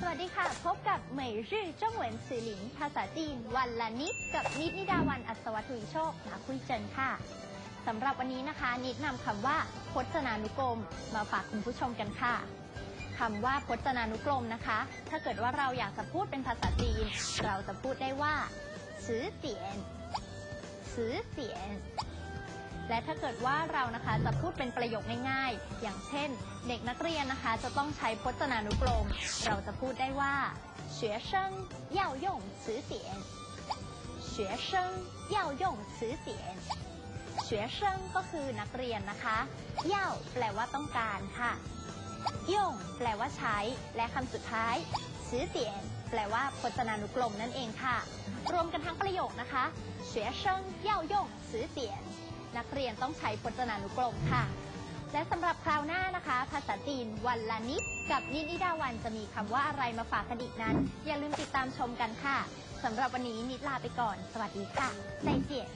สวัสดีค่ะ พบกับเหมยรื่อจ้องเหวินซือหลิน ภาษาจีน วันละนิด กับนิดนิดาวันอัศวทุยโชคมาคุยเจินค่ะสำหรับวันนี้นะคะ นิดนำคำว่าพจนานุกรม มาฝากคุณผู้ชมกันค่ะคำว่าพจนานุกรมนะคะ ถ้าเกิดว่าเราอยากจะพูดเป็นภาษาจีน เราจะพูดได้ว่าซื้อเตียนซื้อเตียน และถ้าเกิดว่าเรานะคะจะพูดเป็นประโยคง่ายๆ อย่างเช่น เด็กนักเรียนนะคะ จะต้องใช้พจนานุกรม เราจะพูดได้ว่า学生要用词典学生要用词典学生ก็คือนักเรียนนะคะเย่าแปลว่าต้องการค่ะย่งแปลว่าใช้ และคำสุดท้าย词典แปลว่าพจนานุกรมนั่นเองค่ะ รวมกันทั้งประโยคนะคะ学生要用词典 นักเรียนต้องใช้พจนานุกรมค่ะ และสำหรับคราวหน้านะคะ ภาษาจีนวันละนิด กับนิดนิดาวันจะมีคำว่าอะไรมาฝากกันอีกนั้น อย่าลืมติดตามชมกันค่ะสำหรับวันนี้นิดลาไปก่อน สวัสดีค่ะใจเจีย